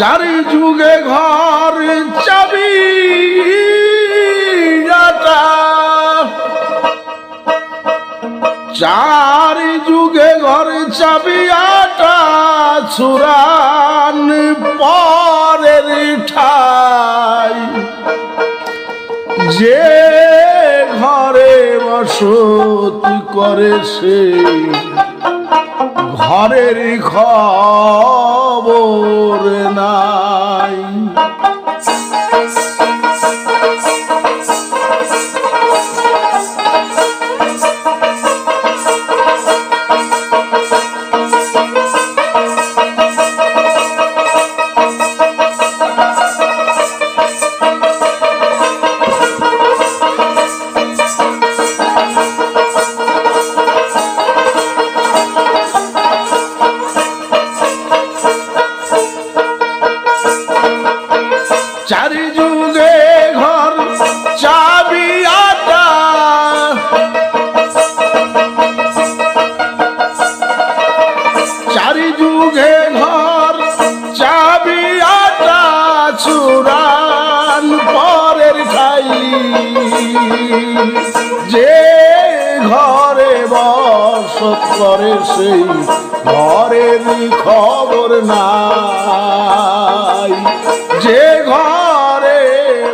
চারি যুগে ঘর চাবি চারি যুগে ঘর চাবি আটা ছুরান পরের ঠাই। যে ঘরে বসত করে সে ঘরের খবর নাই। চারি যুগে ঘর, চাবি, আটা চুরান পরের খাই যে ঘরে বসত করে সেই ঘরের খবর নাই। যে ঘরে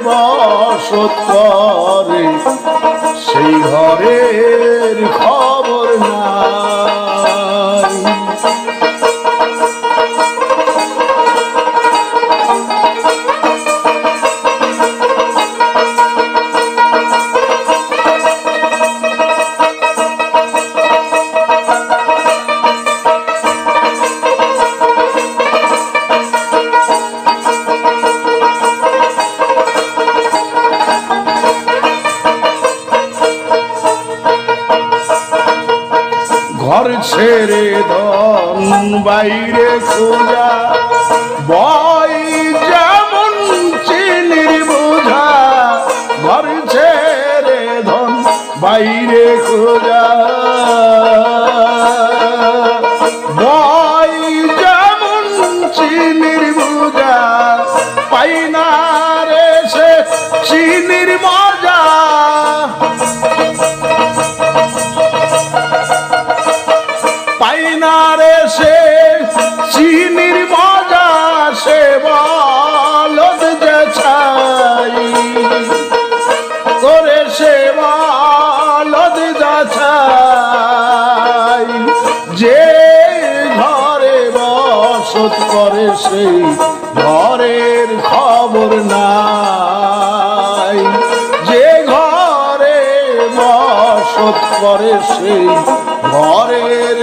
বসত করে সেই ঘরের খবর ছেড়ে ধন বাইরে খোঁজা বই যেমন চিনির বোঝা, ঘর ছেড়ে ধন বাইরে খোঁজা বই যেমন চিনির বোঝা, পাই না রে সে চিনির মজা বসত করে সেই ঘরের খবর নাই। যে ঘরে বসত করে সেই ঘরের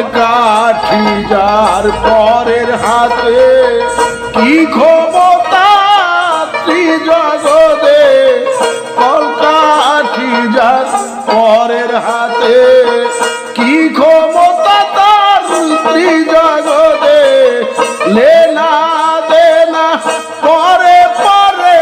কলকাঠি যার পরের হাতে কি ক্ষমতা জগদে কলকাঠি যার পরের হাতে কি ক্ষমতা তার জগদে লেনা দেনা পরে পরে।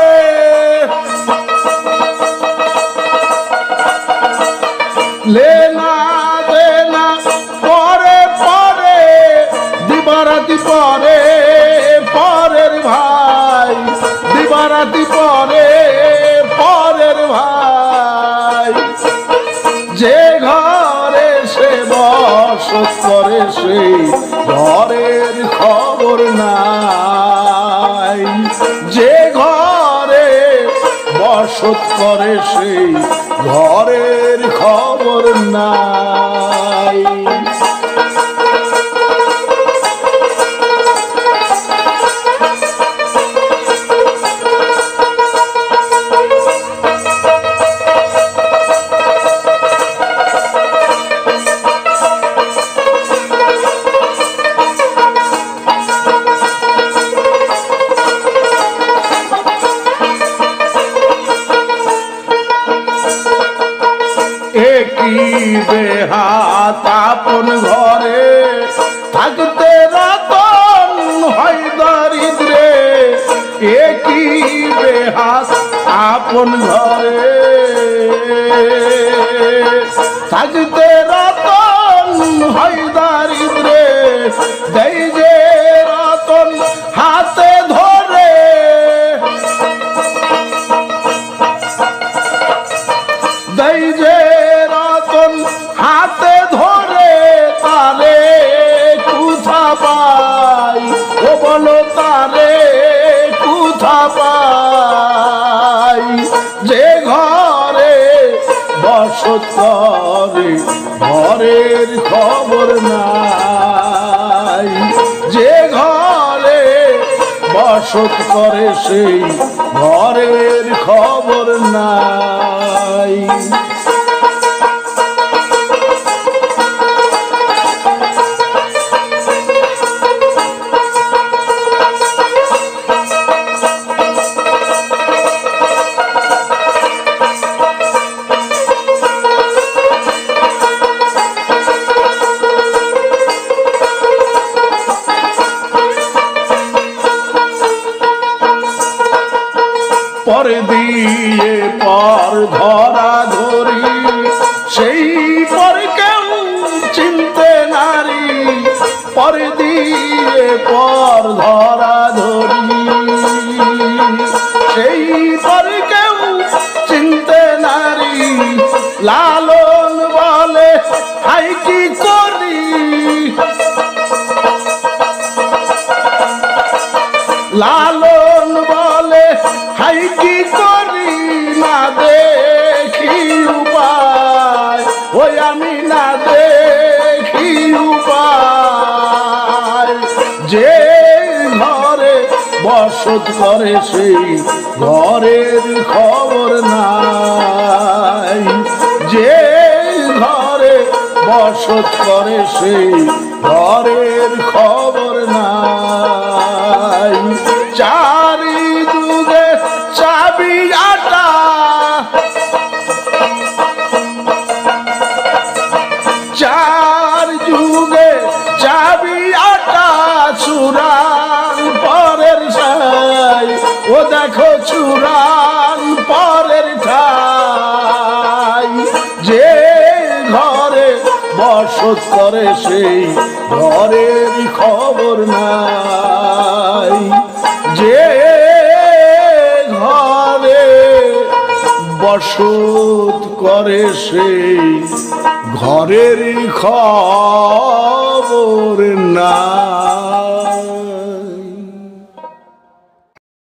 বসত করে সেই ঘরের খবর নাই। যে ঘরে বসত করে সেই ঘরের খবর নাই। কি হাত আপন ঘরে। থাকতে রতন হয় দরিদ্রে। এ কি বেহাত আপন ঘরে। থাকতে রতন হয় দারিদ্রে। তারে কুথা পাই। যে ঘরে বসত করে, ঘরের খবর নাই। যে ঘরে বসত করে, সেই ঘরের খবর নাই। দিয়ে পর ধরা ধরি। সেই পর কেউ চিনতে নারী, লালন বলে হাই কি করি? লালন বসত করে সেই ঘরের খবর নাই। যে ঘরে বসত করে সেই ঘরের খবর বসত করে সেই ঘরের খবর নাই। যে ঘরে বসত করে সেই ঘরের খবর না